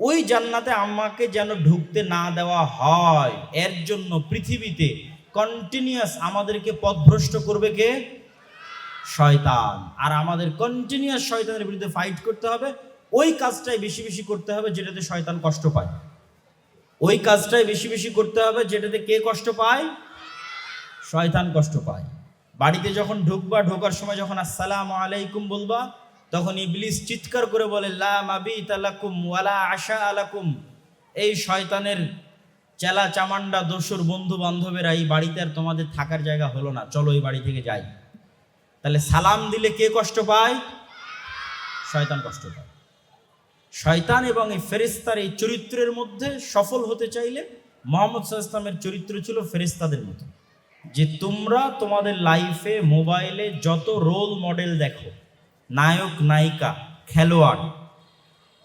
ওই জান্নাতে আমাকে যেন ঢুকতে না দেওয়া হয়। এর জন্য পৃথিবীতে কন্টিনিউয়াস আমাদেরকে পথভ্রষ্ট করবে কে? শয়তান। আর আমাদের কন্টিনিউয়াস শয়তানের বিরুদ্ধে ফাইট করতে হবে। ওই কাজটাই বেশি বেশি করতে হবে যেটাতে শয়তান কষ্ট পায়। ওই কাজটাই বেশি বেশি করতে হবে যেটাতে কে কষ্ট পায়? শয়তান কষ্ট পায়। বাড়িতে যখন ঢুকবা, ঢোকার সময় যখন আসসালামু আলাইকুম বলবা তখন ইবলিস চিৎকার করে বলে, লা ওয়ালা আশা আলাকুম। এই শয়তানের চেলা চামান্ডা দোসর বন্ধু বান্ধবেরা এই বাড়িতে আর তোমাদের থাকার জায়গা হলো না, চলো এই বাড়ি থেকে যাই। তাহলে সালাম দিলে কে কষ্ট পায়? শয়তান কষ্ট পায়। শয়তান এবং এই ফেরিস্তার এই চরিত্রের মধ্যে সফল হতে চাইলে মোহাম্মদ ইসলামের চরিত্র ছিল ফেরিস্তাদের মতো। যে তোমরা তোমাদের লাইফে মোবাইলে যত রোল মডেল দেখো নায়ক, নায়িকা, খেলোয়াড়,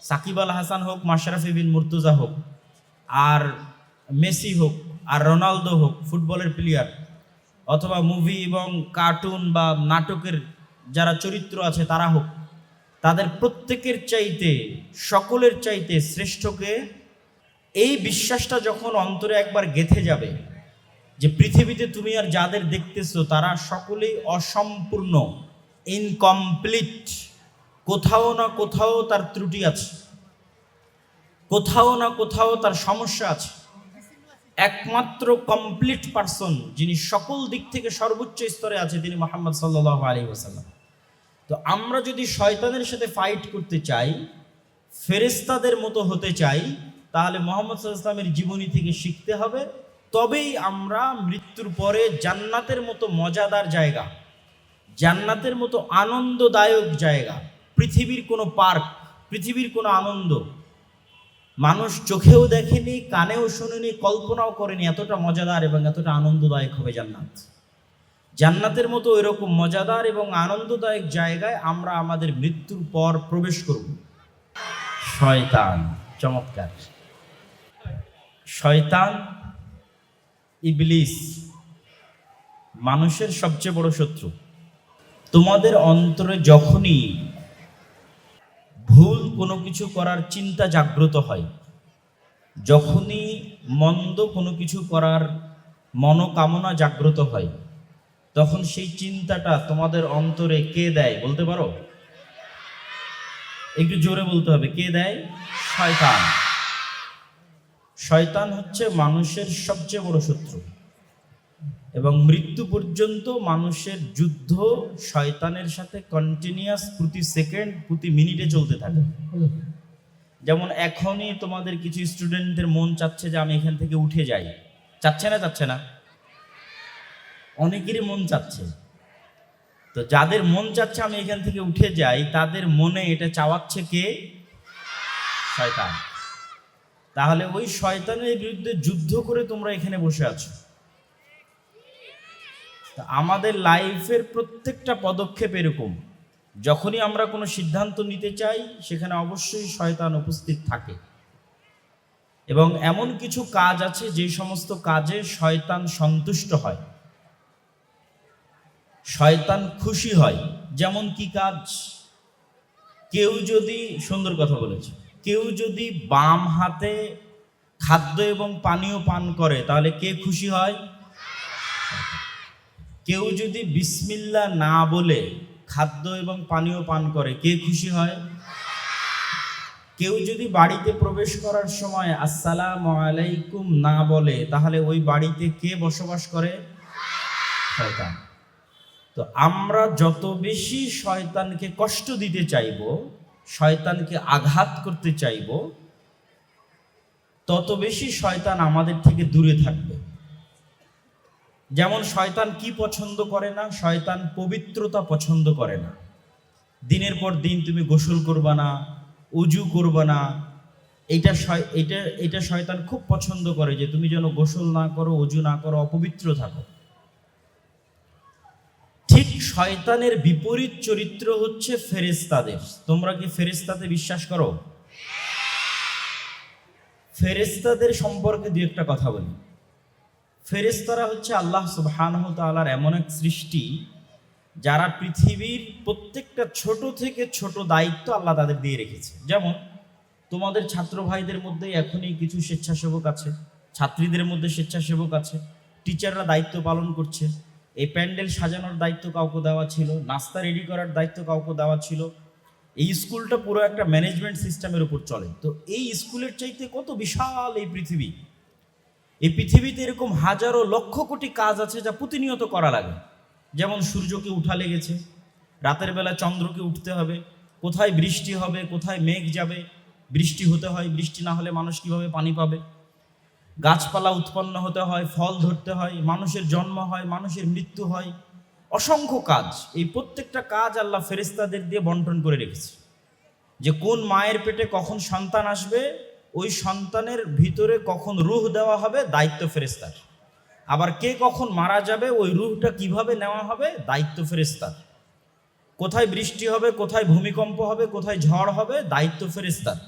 সাকিব আল হাসান হোক, মাশরাফি বিন মুর্তুজা হোক, আর মেসি হোক, আর রোনালদো হোক, ফুটবলের প্লেয়ার অথবা মুভি এবং কার্টুন বা নাটকের যারা চরিত্র আছে তারা হোক, তাদের প্রত্যেকের চাইতে, সকলের চাইতে শ্রেষ্ঠকে এই বিশ্বাসটা যখন অন্তরে একবার গেথে যাবে, যে পৃথিবীতে তুমি আর যাদের দেখতেছো তারা সকলেই অসম্পূর্ণ। ইনকমপ্লিট কোথাও না কোথাও তার ত্রুটি আছে। কোথাও না কোথাও তার সমস্যা আছে। একমাত্র কমপ্লিট পারসন যিনি সকল দিক থেকে সর্বোচ্চ স্তরে আছে, তিনি মোহাম্মদ সাল্লাহ আলী ওসাল্লাম তো আমরা যদি শয়তানের সাথে ফাইট করতে চাই ফেরেস্তাদের মতো হতে চাই, তাহলে মোহাম্মদ সাল্লামের জীবনী থেকে শিখতে হবে, তবেই আমরা মৃত্যুর পরে জান্নাতের মতো মজাদার জায়গা জান্নাতের মতো আনন্দদায়ক জায়গা, পৃথিবীর কোনো পার্ক, পৃথিবীর কোনো আনন্দ। মানুষ চোখেও দেখেনি, কানেও শোনেনি, কল্পনাও করেনি এতটা মজাদার এবং এতটা আনন্দদায়ক হবে জান্নাত। জান্নাতের মতো এরকম মজাদার এবং আনন্দদায়ক জায়গায় আমরা আমাদের মৃত্যুর পর প্রবেশ করব। শয়তান, চমৎকার। শয়তান, ইবলিস, মানুষের সবচেয়ে বড় শত্রু। তোমাদের অন্তরে যখনই ভুল কোনো কিছু করার চিন্তা জাগ্রত হয়, যখনই মন্দ কোনো কিছু করার মনোকামনা জাগ্রত হয়, তখন সেই চিন্তাটা তোমাদের অন্তরে কে দেয় বলতে পারো? একটু জোরে বলতে হবে, কে দেয়? শয়তান। শয়তান হচ্ছে মানুষের সবচেয়ে বড় শত্রু। এবং মৃত্যু পর্যন্ত মানুষের যুদ্ধ শয়তানের সাথে কন্টিনিউয়াস প্রতি সেকেন্ড প্রতি মিনিটে চলতে থাকে। যেমন এখনই তোমাদের কিছু স্টুডেন্টদের মন চাচ্ছে যে আমি এখান থেকে উঠে যাই। চাচ্ছে না চাচ্ছে না? অনেকেরই মন চাচ্ছে। তো যাদের মন চাচ্ছে আমি এখান থেকে উঠে যাই, তাদের মনে এটা চাওয়াচ্ছে কে? শয়তান। তাহলে ওই শয়তানের বিরুদ্ধে যুদ্ধ করে তোমরা এখানে বসে আছো। আমাদের লাইফের প্রত্যেকটা পদক্ষেপ এরকম। যখনই আমরা কোনো সিদ্ধান্ত নিতে চাই, সেখানে অবশ্যই শয়তান উপস্থিত থাকে। এবং এমন কিছু কাজ আছে, যে সমস্ত কাজে শয়তান সন্তুষ্ট হয়। শয়তান খুশি হয়। যেমন কি কাজ? কেউ যদি, সুন্দর কথা বলেছে, কেউ যদি বাম হাতে খাদ্য এবং পানীয় পান করে, তাহলে কে খুশি হয়? কেউ যদি বিসমিল্লা না বলে খাদ্য এবং পানীয় পান করে কে খুশি হয়? কেউ যদি বাড়িতে প্রবেশ করার সময় আসসালাম আলাইকুম না বলে তাহলে ওই বাড়িতে কে বসবাস করে? শয়তান। তো আমরা যত বেশি শয়তানকে কষ্ট দিতে চাইব শয়তানকে আঘাত করতে চাইব তত বেশি শয়তান আমাদের থেকে দূরে থাকবে। যেমন শয়তান কি পছন্দ করে না, শয়তান পবিত্রতা পছন্দ করে না। দিনের পর দিন তুমি গোসল করবা না, উজু করবা না। এটা এটা এটা শয়তান খুব পছন্দ করে যে তুমি যেন গোসল না করো, উজু না করো, অপবিত্র থাকো। ঠিক শয়তানের বিপরীত চরিত্র হচ্ছে ফেরেস্তাদের তোমরা কি ফেরেস্তাতে বিশ্বাস করো? ফেরেস্তাদের সম্পর্কে দু একটা কথা বলি। ফেরেস্তারা হচ্ছে আল্লাহ সুবহানাহ তাআলার এমন এক সৃষ্টি, যারা পৃথিবীর প্রত্যেকটা ছোট থেকে ছোট দায়িত্ব আল্লাহ তাদের দিয়ে রেখেছে। যেমন, তোমাদের ছাত্র ভাইদের মধ্যে এখনই কিছু স্বেচ্ছাসেবক আছে, ছাত্রীদের মধ্যে স্বেচ্ছাসেবক আছে, টিচাররা দায়িত্ব পালন করছে, এই প্যান্ডেল সাজানোর দায়িত্ব কাউকে দেওয়া ছিল, নাস্তা রেডি করার দায়িত্ব কাউকে দেওয়া ছিল, এই স্কুলটা পুরো একটা ম্যানেজমেন্ট সিস্টেমের উপর চলে। তো এই স্কুলের চাইতে কত বিশাল এই পৃথিবী? এই পৃথিবীতে এরকম হাজারো লক্ষ কোটি কাজ আছে যা প্রতিনিয়ত করা লাগে। যেমন সূর্যকে উঠা লেগেছে, রাতের বেলা চন্দ্রকে উঠতে হবে, কোথায় বৃষ্টি হবে, কোথায় মেঘ যাবে, বৃষ্টি হতে হয়, বৃষ্টি না হলে মানুষ কীভাবে পানি পাবে? গাছপালা উৎপন্ন হতে হয়, ফল ধরতে হয়, মানুষের জন্ম হয়, মানুষের মৃত্যু হয়, অসংখ্য কাজ। এই প্রত্যেকটা কাজ আল্লাহ ফেরেস্তাদের দিয়ে বন্টন করে রেখেছে। যে কোন মায়ের পেটে কখন সন্তান আসবে ওই সন্তানের ভিতরে কখন রুহ দেওয়া হবে, দায়িত্ব ফেরেস্তার আবার কে কখন মারা যাবে, ওই রুহটা কীভাবে নেওয়া হবে, দায়িত্ব ফেরেস্তার কোথায় বৃষ্টি হবে, কোথায় ভূমিকম্প হবে, কোথায় ঝড় হবে, দায়িত্ব ফেরেস্তার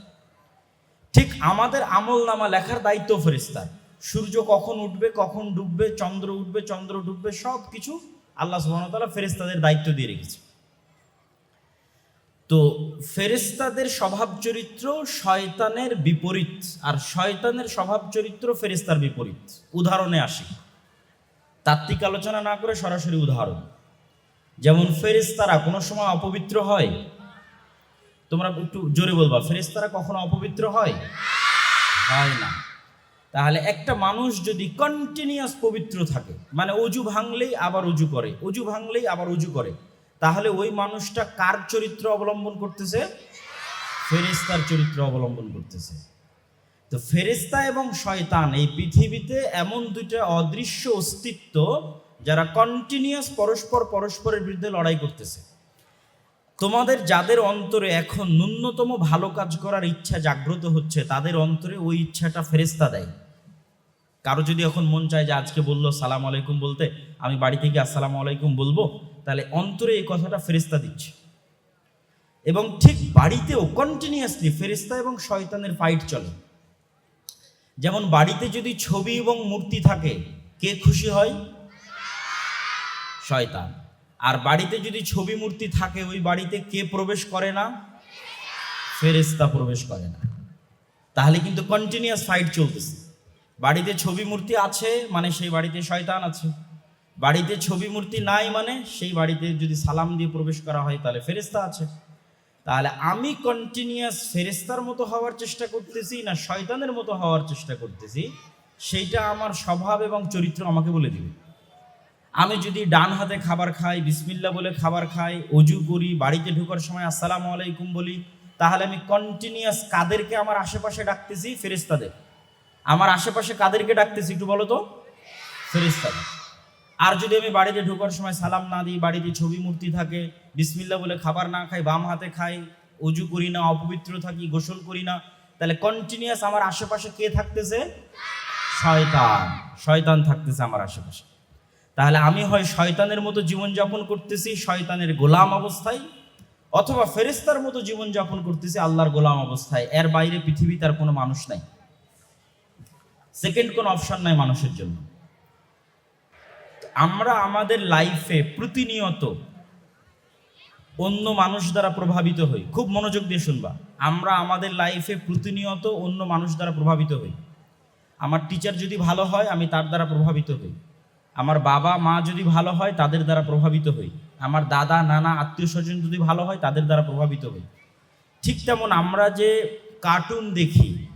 ঠিক আমাদের আমল নামা লেখার দায়িত্ব ফেরেস্তার সূর্য কখন উঠবে, কখন ডুববে, চন্দ্র উঠবে, চন্দ্র ডুববে সব কিছু আল্লাহ সুবাহতালা ফেরেস্তাদের দায়িত্ব দিয়ে রেখেছে। তো ফেরেস্তাদের স্বভাব চরিত্র শয়তানের বিপরীত, আর শয়তানের স্বভাব চরিত্র ফেরেস্তার বিপরীত। উদাহরণে আসি। তাত্ত্বিক আলোচনা না করে সরাসরি উদাহরণ। যেমন ফেরেস্তারা কোনো সময় অপবিত্র হয়? তোমরা একটু জোরে বলবা ফেরেস্তারা কখনো অপবিত্র হয়? হয় না। তাহলে একটা মানুষ যদি কন্টিনিউয়াস পবিত্র থাকে মানে অজু ভাঙলেই আবার অজু করে অজু ভাঙলেই আবার অজু করে তাহলে ওই মানুষটা কার চরিত্র অবলম্বন করতেছে? ফেরেস্তার চরিত্র অবলম্বন করতেছে। তো ফেরেস্তা এবং শয়তান এই পৃথিবীতে এমন দুইটা অদৃশ্য অস্তিত্ব যারা কন্টিনিউয়াস পরস্পর পরস্পরের বিরুদ্ধে লড়াই করতেছে। তোমাদের যাদের অন্তরে এখন ন্যূনতম ভালো কাজ করার ইচ্ছা জাগ্রত হচ্ছে, তাদের অন্তরে ওই ইচ্ছাটা ফেরেস্তা দেয়। কারও যদি এখন মন চায় যে আজকে বলল সালাম আলাইকুম বলতে, আমি বাড়ি থেকে আসসালাম আলাইকুম বলব তাহলে অন্তরে এই কথাটা ফেরেস্তা দিচ্ছে। এবং ঠিক বাড়িতেও কন্টিনিউয়াসলি ফেরেস্তা এবং শয়তানের ফাইট চলে। যেমন বাড়িতে যদি ছবি এবং মূর্তি থাকে, কে খুশি হয়? শয়তান। আর বাড়িতে যদি ছবি মূর্তি থাকে, ওই বাড়িতে কে প্রবেশ করে না? ফেরেস্তা প্রবেশ করে না। তাহলে কিন্তু কন্টিনিউয়াস ফাইট চলতেছে। বাড়িতে ছবি মূর্তি আছে মানে সেই বাড়িতে শয়তান আছে। বাড়িতে ছবি মূর্তি নাই মানে সেই বাড়িতে যদি সালাম দিয়ে প্রবেশ করা হয়, তাহলে ফেরেস্তা আছে। তাহলে আমি কন্টিনিউয়াস ফেরেস্তার মতো হওয়ার চেষ্টা করতেছি না শয়তানের মতো হওয়ার চেষ্টা করতেছি, সেইটা আমার স্বভাব এবং চরিত্র আমাকে বলে দিবে। আমি যদি ডান হাতে খাবার খাই, বিসমিল্লা বলে খাবার খাই, অজু করি, বাড়িতে ঢোকার সময় আসসালামু আলাইকুম বলি, তাহলে আমি কন্টিনিউয়াস কাদেরকে আমার আশেপাশে ডাকতেছি? ফেরেস্তাদের আমার আশেপাশে কাদেরকে ডাকতেছি একটু বলো তো? ফেরেস্তাদের আর যদি আমি বাড়িতে ঢোকার সময় সালাম না দিই, বাড়িতে ছবি মূর্তি থাকে বিসমিল্লা বলে খাবার না খাই, বাম হাতে খাই অজু করি না, অপবিত্র থাকি, গোসল করি না, তাহলে কন্টিনিউয়াস আমার আশেপাশে কে থাকতেছে? শয়তান। শয়তান থাকতেছে আমার আশেপাশে। তাহলে আমি হয় শয়তানের মতো জীবনযাপন করতেছি, শয়তানের গোলাম অবস্থায়, অথবা ফেরেস্তার মতো জীবনযাপন করতেছি, আল্লাহর গোলাম অবস্থায়। এর বাইরে পৃথিবীতে আর কোনো মানুষ নাই। সেকেন্ড কোনো অপশন নাই মানুষের জন্য। আমরা আমাদের লাইফে প্রতিনিয়ত অন্য মানুষ দ্বারা প্রভাবিত হই। খুব মনোযোগ দিয়ে শুনবা। আমরা আমাদের লাইফে প্রতিনিয়ত অন্য মানুষ দ্বারা প্রভাবিত হই। আমার টিচার যদি ভালো হয়, আমি তার দ্বারা প্রভাবিত হই। আমার বাবা, মা যদি ভালো হয়, তাদের দ্বারা প্রভাবিত হই। আমার দাদা, নানা, আত্মীয় স্বজন যদি ভালো হয়, তাদের দ্বারা প্রভাবিত হই। ঠিক তেমন আমরা যে কার্টুন দেখি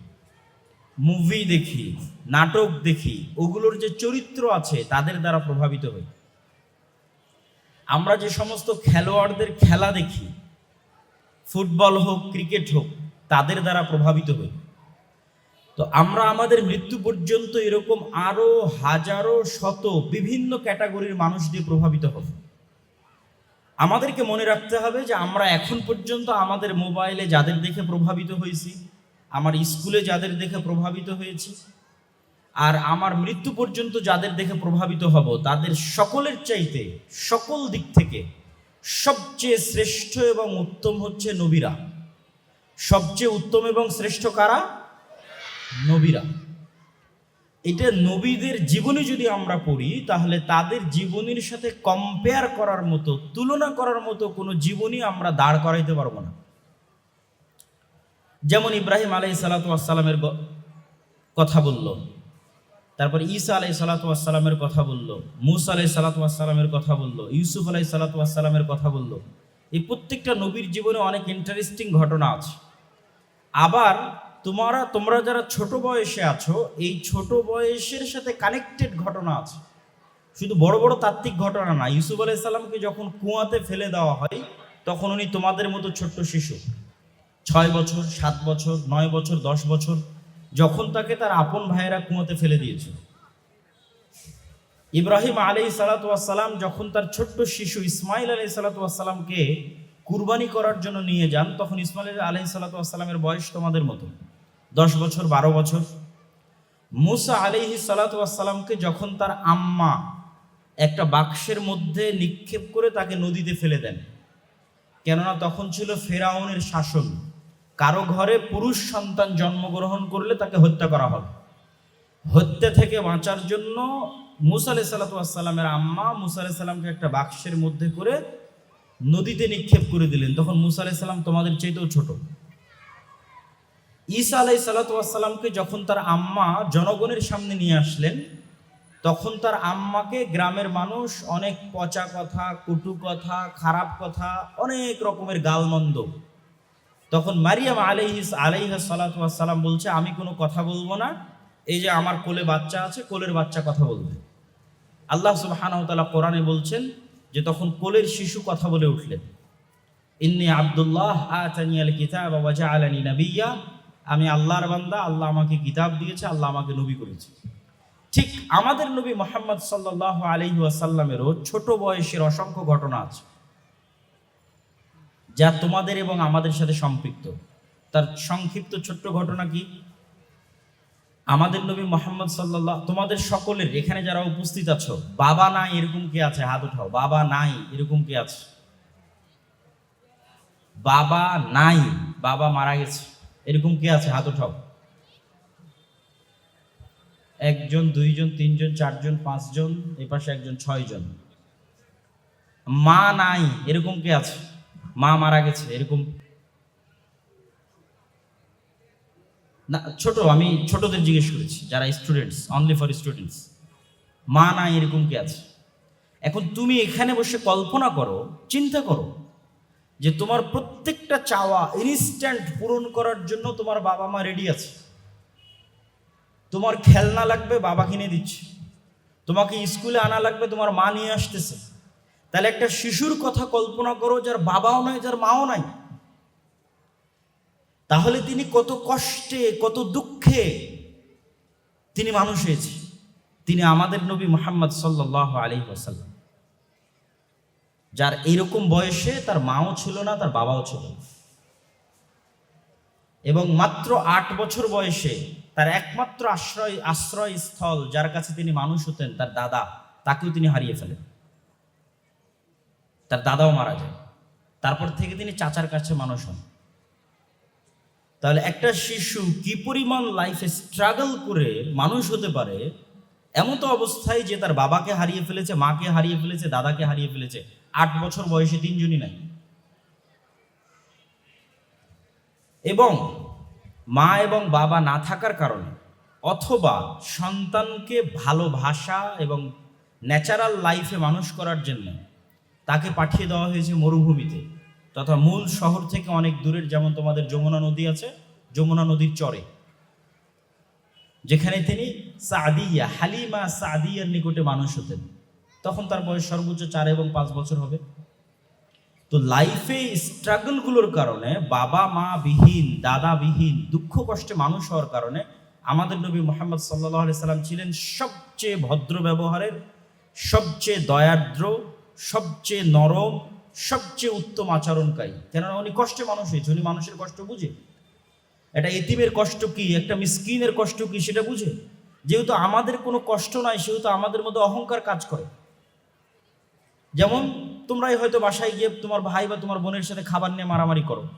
মুভি দেখি, নাটক দেখি, ওগুলোর যে চরিত্র আছে তাদের দ্বারা প্রভাবিত হই। আমরা যে সমস্ত খেলোয়াড়দের খেলা দেখি, ফুটবল হোক, ক্রিকেট হোক, তাদের দ্বারা প্রভাবিত হই। তো আমরা আমাদের মৃত্যু পর্যন্ত এরকম আরও হাজারো শত বিভিন্ন ক্যাটাগরির মানুষ দিয়ে প্রভাবিত হব। আমাদেরকে মনে রাখতে হবে যে আমরা এখন পর্যন্ত আমাদের মোবাইলে যাদের দেখে প্রভাবিত হয়েছি আমার স্কুলে যাদের দেখে প্রভাবিত হয়েছি, আর আমার মৃত্যু পর্যন্ত যাদের দেখে প্রভাবিত হব, তাদের সকলের চাইতে সকল দিক থেকে সবচেয়ে শ্রেষ্ঠ এবং উত্তম হচ্ছে নবীরা। সবচেয়ে উত্তম এবং শ্রেষ্ঠ কারা? নবীরা। এটা নবীদের জীবনী যদি আমরা পড়ি, তাহলে তাদের জীবনীর সাথে কম্পেয়ার করার মতো, তুলনা করার মতো কোনো জীবনী আমরা দাঁড় করাইতে পারব না। যেমন ইব্রাহিম আলাই সালাতামের কথা বলল। তারপর ঈসা আলাই সালাতামের কথা বলল। মুসা আলাই সালাতামের কথা বলল। ইউসুফ আলাই সালাতামের কথা বলল। এই প্রত্যেকটা নবীর জীবনে অনেক ইন্টারেস্টিং ঘটনা আছে। আবার তোমরা তোমরা যারা ছোট বয়সে আছো, এই ছোট বয়সের সাথে কানেক্টেড ঘটনা আছে। শুধু বড় বড় তাত্ত্বিক ঘটনা না, ইউসুফ আলাইসাল্লামকে যখন কুয়াতে ফেলে দেওয়া হয়, তখন উনি তোমাদের মতো ছোট্ট শিশু। ছয় বছর, সাত বছর, নয় বছর, দশ বছর, যখন তাকে তার আপন ভাইয়েরা কুয়াতে ফেলে দিয়েছিল ইব্রাহিম আলাই সালাতাম যখন তার ছোট্ট শিশু ইসমাইল আলি সালাতামকে কুরবানি করার জন্য নিয়ে যান, তখন ইসমাইল আলাই সালাতামের বয়স তোমাদের মতো। দশ বছর, বারো বছর। মুসা আলিহি সালাতামকে যখন তার আম্মা একটা বাক্সের মধ্যে নিক্ষেপ করে তাকে নদীতে ফেলে দেন, কেননা তখন ছিল ফেরাউনের শাসন। কারও ঘরে পুরুষ সন্তান জন্মগ্রহণ করলে তাকে হত্যা করা হবে। হত্যা থেকে বাঁচার জন্য মুসা আলাই সাল্লাতামের আম্মা মুসা আলাই সাল্লামকে একটা বাক্সের মধ্যে করে নদীতে নিক্ষেপ করে দিলেন। তখন মুসা আলাই সাল্লাম তোমাদের চাইতেও ছোট। ঈসা আলাই সাল্লাতামকে যখন তার আম্মা জনগণের সামনে নিয়ে আসলেন, তখন তার আম্মাকে গ্রামের মানুষ অনেক পচা কথা, কটু কথা, খারাপ কথা, অনেক রকমের গালমন্দ তখন মারিয়াম আলাইহিস আলাইহা সালাতাম বলছে, আমি কোনো কথা বলব না। এই যে আমার কোলে বাচ্চা আছে, কোলের বাচ্চা কথা বলবে। আল্লাহ সুবাহানতালা কোরআনে বলছেন যে, তখন কোলের শিশু কথা বলে উঠলেন। ইন্নি আবদুল্লাহ আতানি আল কিতাব ওয়াজা আলানি নবিয়া। আমি আল্লাহর বান্দা, আল্লাহ আমাকে কিতাব দিয়েছে, আল্লাহ আমাকে নবী করেছে। ঠিক আমাদের নবী মোহাম্মদ সাল্লাহ আলহি আসাল্লামেরও ছোট বয়সের অসংখ্য ঘটনা আছে। যা তোমাদের এবং আমাদের সাথে সম্পৃক্ত। তার সংক্ষিপ্ত ছোট্ট ঘটনা কি? আমাদের নবী মোহাম্মদ সাল্লাহ তোমাদের সকলের, এখানে যারা উপস্থিত আছো, বাবা নাই এরকম কে আছে? হাত উঠাও। বাবা নাই এরকম কে আছে? বাবা নাই, বাবা মারা গেছে, এরকম কে আছে? হাত উঠাও। একজন, দুইজন, তিনজন, চারজন, পাঁচজন এই পাশে একজন, ছয়জন। মা নাই, এরকম কে আছে? মা মারা গেছে, এরকম। না, ছোট, আমি ছোটদের জিজ্ঞেস করেছি, যারা স্টুডেন্টস অনলি ফর স্টুডেন্টস মা নাই এরকম কে আছে? এখন তুমি এখানে বসে কল্পনা করো, চিন্তা করো, যে তোমার প্রত্যেকটা চাওয়া ইনস্ট্যান্ট পূরণ করার জন্য তোমার বাবা মা রেডি আছে। তোমার খেলনা লাগবে, বাবা কিনে দিচ্ছে। তোমাকে স্কুলে আনা লাগবে, তোমার মা নিয়ে আসতেছে। তাহলে একটা শিশুর কথা কল্পনা করো, যার বাবাও নাই, যার মাও নাই। তাহলে তিনি কত কষ্টে, কত দুঃখে তিনি মানুষ হয়েছে। তিনি আমাদের নবী মোহাম্মদ সাল্লাহ আলী আসাল্লাম যার এইরকম বয়সে তার মাও ছিল না, তার বাবাও ছিল না। এবং মাত্র আট বছর বয়সে তার একমাত্র আশ্রয়, আশ্রয়স্থল যার কাছে তিনি মানুষ হতেন, তার দাদা, তাকেও তিনি হারিয়ে ফেলেন। তার দাদাও মারা যায়। তারপর থেকে তিনি চাচার কাছে মানুষ হন। তাহলে একটা শিশু কি পরিমাণ লাইফে স্ট্রাগল করে মানুষ হতে পারে, এমন তো অবস্থায় যে তার বাবাকে হারিয়ে ফেলেছে, মাকে হারিয়ে ফেলেছে, দাদাকে হারিয়ে ফেলেছে। আট বছর বয়সে তিনজনই নাই। এবং মা এবং বাবা না থাকার কারণে অথবা সন্তানকে ভালোবাসা এবং ন্যাচারাল লাইফে মানুষ করার জন্য তাকে পাঠিয়ে দেওয়া হয়েছে মরুভূমিতে। তথা মূল শহর থেকে অনেক দূরের, যেমন তোমাদের যমুনা নদী আছে, যমুনা নদীর চরে। যেখানে তিনি সাদিয়া, হালিমা সাদিয়ার নিকটে মানুষ হতেন। তখন তার বয়স সর্বোচ্চ চার এবং পাঁচ বছর হবে। তো লাইফে স্ট্রাগলগুলোর কারণে বাবা, মা বিহীন, দাদা বিহীন, দুঃখ কষ্টে মানুষ হওয়ার কারণে আমাদের নবী মোহাম্মদ সাল্লাহ সাল্লাম ছিলেন সবচেয়ে ভদ্র ব্যবহারের, সবচেয়ে দয়াদ্র সবচেয়ে নরম, সবচেয়ে উত্তম আচরণকারী। কেননা উনি কষ্টে মানুষ হয়েছে, উনি মানুষের কষ্ট বুঝে। একটা এতিমের কষ্ট কি, একটা মিসকিনের কষ্ট কি সেটা বুঝে? যেহেতু আমাদের কোনো কষ্ট নাই, সেহেতু আমাদের মধ্যে অহংকার কাজ করে। যেমন, তোমরাই হয়তো বাসায় গিয়ে তোমার ভাই বা তোমার বোনের সাথে খাবার নিয়ে মারামারি করো।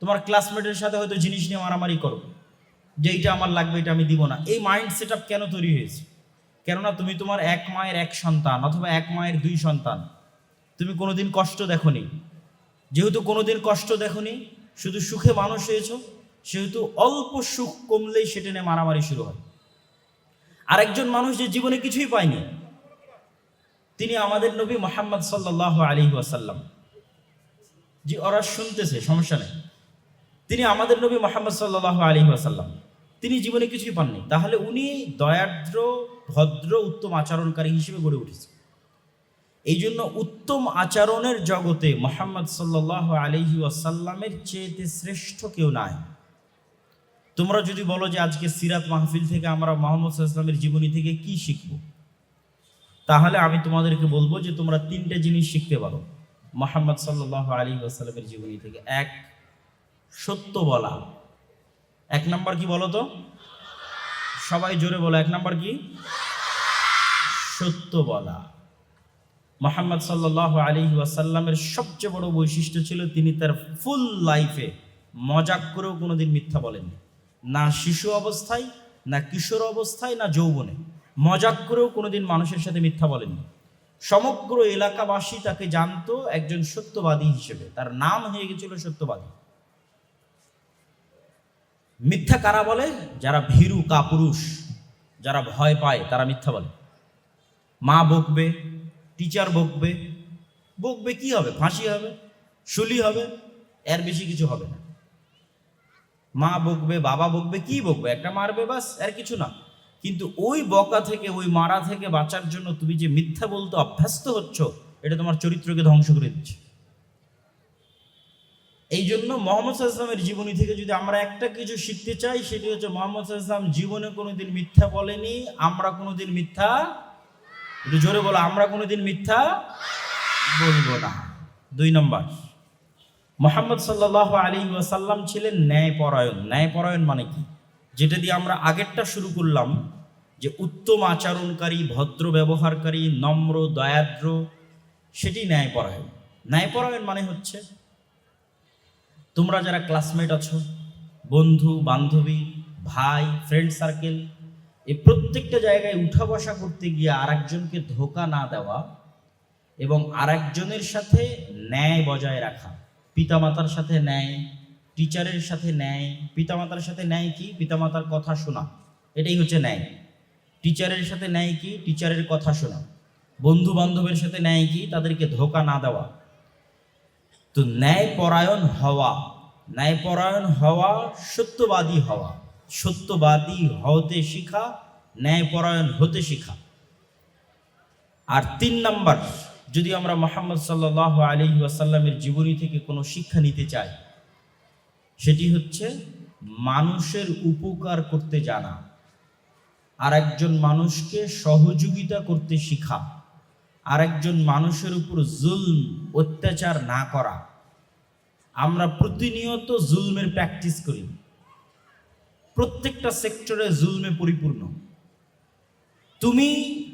তোমার ক্লাসমেটের সাথে হয়তো জিনিস নিয়ে মারামারি করো। যে, এইটা আমার লাগবে, এটা আমি দিব না। এই মাইন্ড সেট কেন তৈরি হয়েছে? কেননা তুমি তোমার এক মায়ের এক সন্তান অথবা এক মায়ের দুই সন্তান। তুমি কোনোদিন কষ্ট দেখনি। যেহেতু কোনোদিন কষ্ট দেখনি, শুধু সুখে মানুষ হয়েছ, সেহেতু অল্প সুখ কমলেই সেটা নিয়ে মারামারি শুরু হয়। আরেকজন মানুষ যে জীবনে কিছুই পায়নি, তিনি আমাদের নবী মোহাম্মদ সাল্লাহ আলী ওয়াসাল্লাম। যে ওরা শুনতেছে, সমস্যা নেই। তিনি আমাদের নবী মোহাম্মদ সাল্লাহ আলী ওয়াসাল্লাম। তিনি জীবনে কিছুই পাননি। তাহলে উনি দয়াদ্র, ভদ্র, উত্তম আচরণকারী হিসেবে গড়ে উঠেছে এই জন্য উত্তম আচরণের জগতে মোহাম্মদ সাল্লাহ আলহি ওয়াসাল্লামের চেয়েতে শ্রেষ্ঠ কেউ নাই। তোমরা যদি বলো যে আজকে সিরাত মাহফিল থেকে আমরা মোহাম্মদ সাল্লামের জীবনী থেকে কি শিখব? তাহলে আমি তোমাদেরকে বলব যে তোমরা তিনটে জিনিস শিখতে পারো। মোহাম্মদ সাল্লাহ আলী ওয়াসাল্লামের জীবনী থেকে। এক, সত্য বলা। এক নাম্বার কি বলো তো? সবাই জোরে বলো, এক নাম্বার কি? সত্য বলা। মোহাম্মদ সাল্লাহ আলী ওয়াসাল্লামের সবচেয়ে বড় বৈশিষ্ট্য ছিল তিনি তার ফুল লাইফে মজাক করেও কোনোদিন মিথ্যা বলেননি। না শিশু অবস্থায়, না কিশোর অবস্থায়, না যৌবনে। মজাক করেও কোনোদিন মানুষের সাথে মিথ্যা বলেননি। সমগ্র এলাকাবাসী তাকে জানতো একজন সত্যবাদী হিসেবে। তার নাম হয়ে গেছিল সত্যবাদী। মিথ্যা কারা বলে? যারা ভীরু কাপুরুষ, যারা ভয় পায়, তারা মিথ্যা বলে। মা বকবে টিচার বকবে বকবে কি হবে? ফাঁসি হবে? শুলি হবে? এর বেশি কিছু হবে না। মা বকবে, বাবা বকবে, কি বকবে? একটা মারবে বাস, আর কিছু না। কিন্তু ওই বকা থেকে, ওই মারা থেকে বাঁচার জন্য তুমি যে মিথ্যা বলতে অভ্যস্ত হচ্ছ, এটা তোমার চরিত্রকে ধ্বংস করে দিচ্ছে। এই জন্য মোহাম্মদ সাল্লামের জীবনী থেকে যদি আমরা একটা কিছু শিখতে চাই, সেটি হচ্ছে মোহাম্মদ সাল্লাম জীবনে কোনোদিন মিথ্যা বলেনি, আমরা কোনোদিন মিথ্যা জোরে বলো, আমরা কোনোদিন মিথ্যা বলব না। দুই নম্বর, মোহাম্মদ সাল্লাহ আলী ওয়াসাল্লাম ছিলেন ন্যায়পরায়ণ। ন্যায়পরায়ণ মানে কি? যেটা দিয়ে আমরা আগেরটা শুরু করলাম, যে উত্তম আচরণকারী, ভদ্র ব্যবহারকারী, নম্র, দয়াদ্র, সেটি ন্যায়পরায়ণ। ন্যায়পরায়ণ মানে হচ্ছে তোমরা যারা ক্লাসমেট আছো, বন্ধু, বান্ধবী, ভাই ফ্রেন্ড সার্কেল এই প্রত্যেকটা জায়গায় উঠা বসা করতে গিয়ে আরেকজনকে ধোকা না দেওয়া এবং আরেকজনের সাথে ন্যায় বজায় রাখা। পিতামাতার সাথে ন্যায় টিচারের সাথে ন্যায়, পিতামাতার সাথে ন্যায় কি? পিতামাতার কথা শোনা। এটাই হচ্ছে ন্যায়। টিচারের সাথে ন্যায় কি? টিচারের কথা শোনা। বন্ধু বান্ধবের সাথে ন্যায় কি? তাদেরকে ধোকা না দেওয়া। তো ন্যায়পরায়ণ হওয়া ন্যায়পরায়ণ হওয়া সত্যবাদী হওয়া, সত্যবাদী হতে শিখা, ন্যায়পরায়ণ হতে শিখা। আর তিন নাম্বার, যদি আমরা মোহাম্মদ সাল্লাহ আলী ওয়াসাল্লামের জীবনী থেকে কোনো শিক্ষা নিতে চাই, সেটি হচ্ছে মানুষের উপকার করতে জানা আর একজন মানুষকে সহযোগিতা করতে শিখা আর একজন মানুষের উপর জুলম, অত্যাচার না করা। আমরা প্রতিনিয়ত জুলমের প্র্যাকটিস করি। প্রত্যেকটা সেক্টরে জুলমে পরিপূর্ণ। তুমি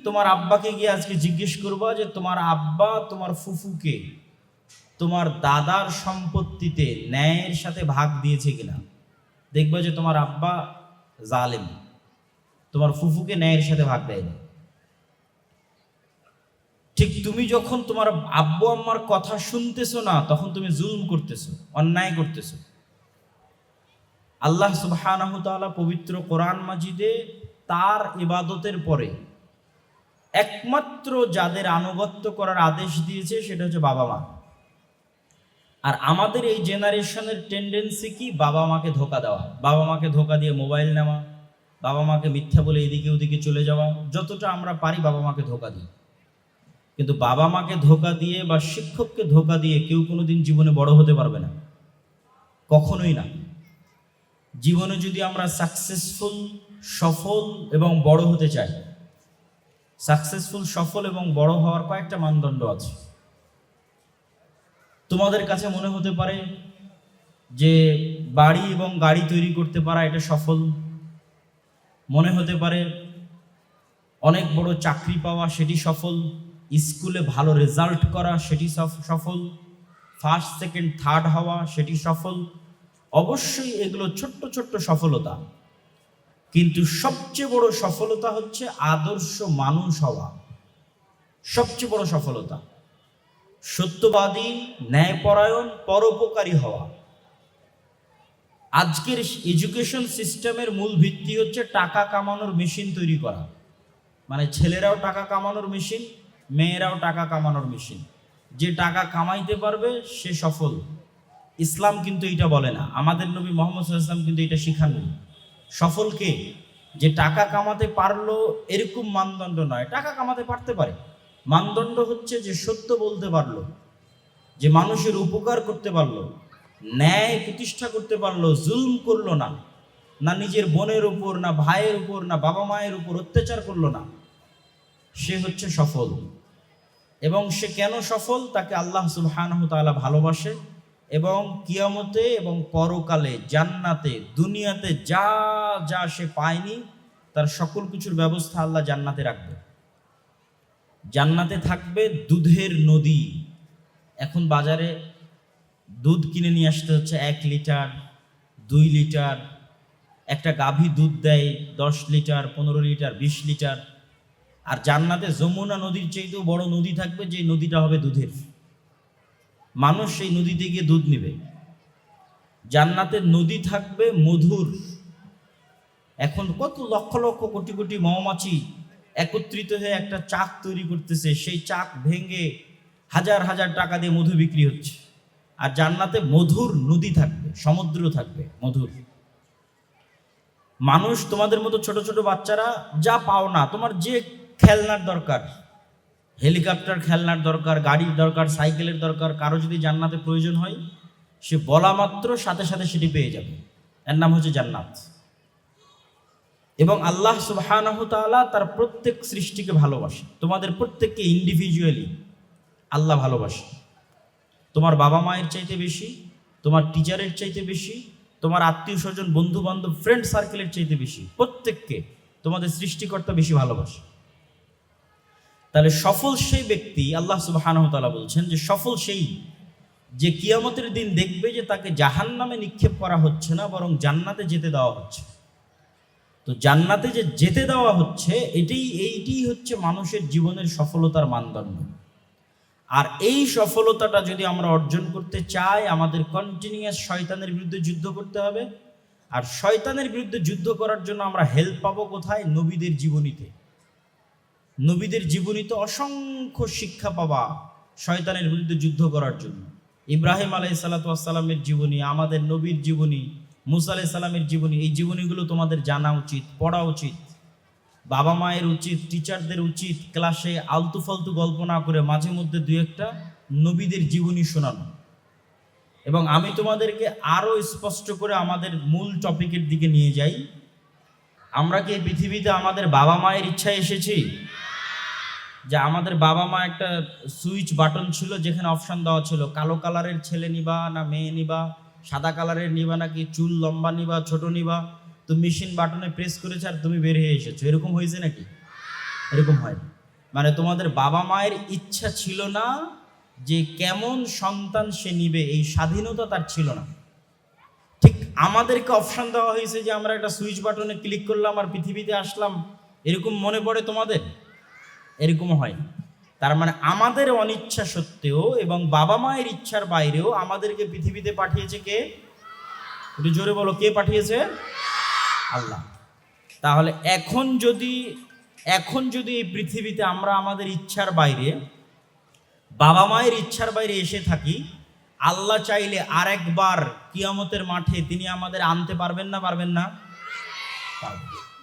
তোমার আব্বাকে গিয়ে আজকে জিজ্ঞেস করবা যে তোমার আব্বা, তোমার ফুফুকে তোমার দাদার সম্পত্তিতে ন্যায়ের সাথে ভাগ দিয়েছে কিনা? দেখবা যে তোমার আব্বা জালেম। তোমার ফুফুকে ন্যায়ের সাথে ভাগ দেয়নি। ঠিক তুমি যখন তোমার আব্বু আম্মার কথা শুনতেছো না, তখন তুমি জুলম করতেছো, অন্যায় করতেছো। আল্লাহ সুবহানাহু তাআলা পবিত্র কোরআন মাজিদে তার ইবাদতের পরে একমাত্র যাদের আনুগত্য করার আদেশ দিয়েছে, সেটা হচ্ছে বাবা মা। আর আমাদের এই জেনারেশনের টেন্ডেন্সি কি? বাবা মাকে ধোকা দেওয়া, বাবা মাকে ধোকা দিয়ে মোবাইল নেওয়া, বাবা মাকে মিথ্যা বলে এদিকে ওদিকে চলে যাওয়া, যতটা আমরা পারি বাবা মাকে ধোকা দিই। কিন্তু বাবা মাকে ধোকা দিয়ে বা শিক্ষককে ধোকা দিয়ে কেউ কোনো দিন জীবনে বড় হতে পারবে না। কখনোই না। জীবনে যদি আমরা সাকসেসফুল সফল এবং বড় হতে চাই সাকসেসফুল সফল এবং বড় হওয়ার কয়েকটা মানদণ্ড আছে। তোমাদের কাছে মনে হতে পারে যে বাড়ি এবং গাড়ি তৈরি করতে পারা এটা সফল। মনে হতে পারে অনেক বড় চাকরি পাওয়া সেটি সফল। স্কুলে ভালো রেজাল্ট করা, সেটি সফ- সফল। ফার্স্ট, সেকেন্ড, থার্ড হওয়া, সেটি সফল। অবশ্যই এগুলো ছোট্ট ছোট্ট সফলতা। কিন্তু সবচেয়ে বড় সফলতা হচ্ছে আদর্শ মানুষ হওয়া। সবচেয়ে বড় সফলতা। সত্যবাদী, ন্যায়পরায়ণ, পরোপকারী হওয়া। আজকের এডুকেশন সিস্টেমের মূল ভিত্তি হচ্ছে টাকা কামানোর মেশিন তৈরি করা। মানে ছেলেরাও টাকা কামানোর মেশিন মেয়েরাও টাকা কামানোর মেশিন যে টাকা কামাইতে পারবে, সে সফল। ইসলাম কিন্তু এটা বলে না। আমাদের নবী মোহাম্মদ ইসলাম কিন্তু এটা শিখাননি। সফল কে? যে টাকা কামাতে পারল, এরকম মানদণ্ড নয়। টাকা কামাতে পারতে পারে। মানদণ্ড হচ্ছে যে সত্য বলতে পারল, যে মানুষের উপকার করতে পারল, ন্যায় প্রতিষ্ঠা করতে পারল, জুলম করল না না নিজের বোনের উপর, না ভাইয়ের উপর, না বাবা মায়ের উপর অত্যাচার করল না। সে হচ্ছে সফল। এবং সে কেন সফল? তাকে আল্লাহ সুবহানাহু ভালোবাসে। এবং কিয়ামতে এবং পরকালে জান্নাতে, দুনিয়াতে যা যা সে পায়নি, তার সকল কিছুর ব্যবস্থা আল্লাহ জান্নাতে রাখবে। জান্নাতে থাকবে দুধের নদী। এখন বাজারে দুধ কিনে নিয়ে আসতে হচ্ছে এক লিটার, দুই লিটার। একটা গাভী দুধ দেয় দশ লিটার, পনেরো লিটার, বিশ লিটার। আর জান্নাতে যমুনা নদীর চাইতেও বড় নদী থাকবে, যে নদীটা হবে দুধের। মানুষ সেই নদীতে গিয়ে দুধ নেবে। জান্নাতের নদী থাকবে মধুর। এখন কত লক্ষ লক্ষ কোটি কোটি মৌমাছি একত্রিত হয়ে একটা চাক তৈরি করতেছে, সেই চাক ভেঙে হাজার হাজার টাকা দিয়ে মধু বিক্রি হচ্ছে। আর জান্নাতে মধুর নদী থাকবে, সমুদ্র থাকবে, মধুর। মানুষ তোমাদের মতো ছোট ছোট বাচ্চারা যা পাও না, তোমার যে খেলনার দরকার, হেলিকপ্টার খেলনার দরকার, গাড়ির দরকার, সাইকেলের দরকার, কারও যদি জান্নাতে প্রয়োজন হয়, সে বলা মাত্র সাথে সাথে সেটি পেয়ে যাবে। এর নাম হচ্ছে জান্নাত। এবং আল্লাহ সুবহানাহু তার প্রত্যেক সৃষ্টিকে ভালোবাসে। তোমাদের প্রত্যেককে ইন্ডিভিজুয়ালি আল্লাহ ভালোবাসে। তোমার বাবা মায়ের চাইতে বেশি, তোমার টিচারের চাইতে বেশি, তোমার আত্মীয় স্বজন বন্ধু বান্ধব ফ্রেন্ড সার্কেলের চাইতে বেশি, প্রত্যেককে তোমাদের সৃষ্টিকর্তা বেশি ভালোবাসে। তাহলে সফল সেই ব্যক্তি, আল্লাহ সুবহানাহু তাআলা বলছেন যে সফল সেই যে কিয়ামতের দিন দেখবে যে তাকে জাহান্নামে নিক্ষেপ করা হচ্ছে না, বরং জান্নাতে যেতে দেওয়া হচ্ছে। তো জান্নাতে যে যেতে দেওয়া হচ্ছে, এটাই এইটি হচ্ছে মানুষের জীবনের সফলতার মানদণ্ড। আর এই সফলতাটা যদি আমরা অর্জন করতে চাই, আমাদের কন্টিনিউয়াস শয়তানের বিরুদ্ধে যুদ্ধ করতে হবে। আর শয়তানের বিরুদ্ধে যুদ্ধ করার জন্য আমরা হেল্প পাবো কোথায়? নবীদের জীবনীতে। নবীদের জীবনীতে অসংখ্য শিক্ষা পাওয়া শয়তানের বিরুদ্ধে যুদ্ধ করার জন্য। ইব্রাহিম আলাই সালাতামের জীবনী, আমাদের নবীর জীবনী, মুসা আলাই সালামের জীবনী, এই জীবনীগুলো তোমাদের জানা উচিত, পড়া উচিত। বাবা মায়ের উচিত, টিচারদের উচিত, ক্লাসে আলতু ফালতু গল্প না করে মাঝে মধ্যে দু একটা নবীদের জীবনী শোনানো। এবং আমি তোমাদেরকে আরও স্পষ্ট করে আমাদের মূল টপিকের দিকে নিয়ে যাই। আমরা কি পৃথিবীতে আমাদের বাবা মায়ের ইচ্ছায় এসেছি? যে আমাদের বাবা মা একটা সুইচ বাটন ছিল যেখানে অপশন দেওয়া ছিল, কালো কালারের ছেলে নিবা না মেয়ে নিবা, সাদা কালারের নিবা নাকি, চুল লম্বা নিবা, ছোট নিবা, তো মেশিন বাটনে প্রেস করেছে আর তুমি বের হয়ে এসেছ। এরকম হয়েছে নাকি? এরকম হয় মানে তোমাদের বাবা মায়ের ইচ্ছা ছিল না যে কেমন সন্তান সে নিবে, এই স্বাধীনতা তার ছিল না। ঠিক আমাদেরকে অপশন দেওয়া হয়েছে যে আমরা একটা সুইচ বাটনে ক্লিক করলাম আর পৃথিবীতে আসলাম। এরকম মনে পড়ে তোমাদের? এরকম হয়। তার মানে আমাদের অনিচ্ছা সত্ত্বেও এবং বাবা মায়ের ইচ্ছার বাইরেও আমাদেরকে পৃথিবীতে পাঠিয়েছে কে? একটু জোরে বলো, কে পাঠিয়েছে? আল্লাহ। তাহলে এখন যদি এখন যদি এই পৃথিবীতে আমরা আমাদের ইচ্ছার বাইরে, বাবা মায়ের ইচ্ছার বাইরে এসে থাকি, আল্লাহ চাইলে আরেকবার কিয়ামতের মাঠে তিনি আমাদের আনতে পারবেন না পারবেন না? পারবেন।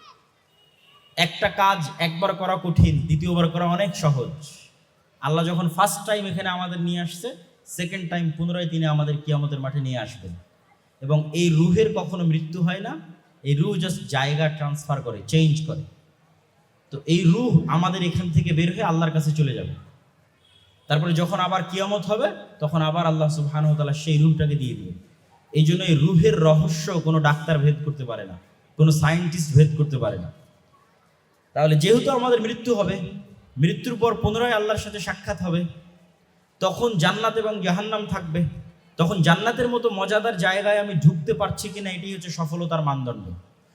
একটা কাজ একবার করা কঠিন, দ্বিতীয়বার করা অনেক সহজ। আল্লাহ যখন ফার্স্ট টাইম এখানে আমাদের নিয়ে আসছে সেকেন্ড টাইম পুনরায় তিনি আমাদের কিয়ামতের মাঠে নিয়ে আসবেন। এবং এই রুহের কখনো মৃত্যু হয় না, এই রুহ জাস্ট জায়গা ট্রান্সফার করে চেঞ্জ করে। তো এই রুহ আমাদের এখান থেকে বের হয়ে আল্লাহর কাছে চলে যাবে। তারপরে যখন আবার কিয়ামত হবে, তখন আবার আল্লাহ সুবহানাহু ওয়া সেই রুহটাকে দিয়ে দিবে। এই জন্য এই রুহের রহস্য কোনো ডাক্তার ভেদ করতে পারে না, কোনো সায়েন্টিস্ট ভেদ করতে পারে না। তাহলে যেহেতু আমাদের মৃত্যু হবে, মৃত্যুর পর পুনরায় আল্লাহর সাথে সাক্ষাৎ হবে, তখন জান্নাত এবং জাহান্নাম থাকবে। তখন জান্নাতের মতো মজাদার জায়গায় আমি ঢুকতে পারছি কিনা এটি হচ্ছে সফলতার মানদণ্ড।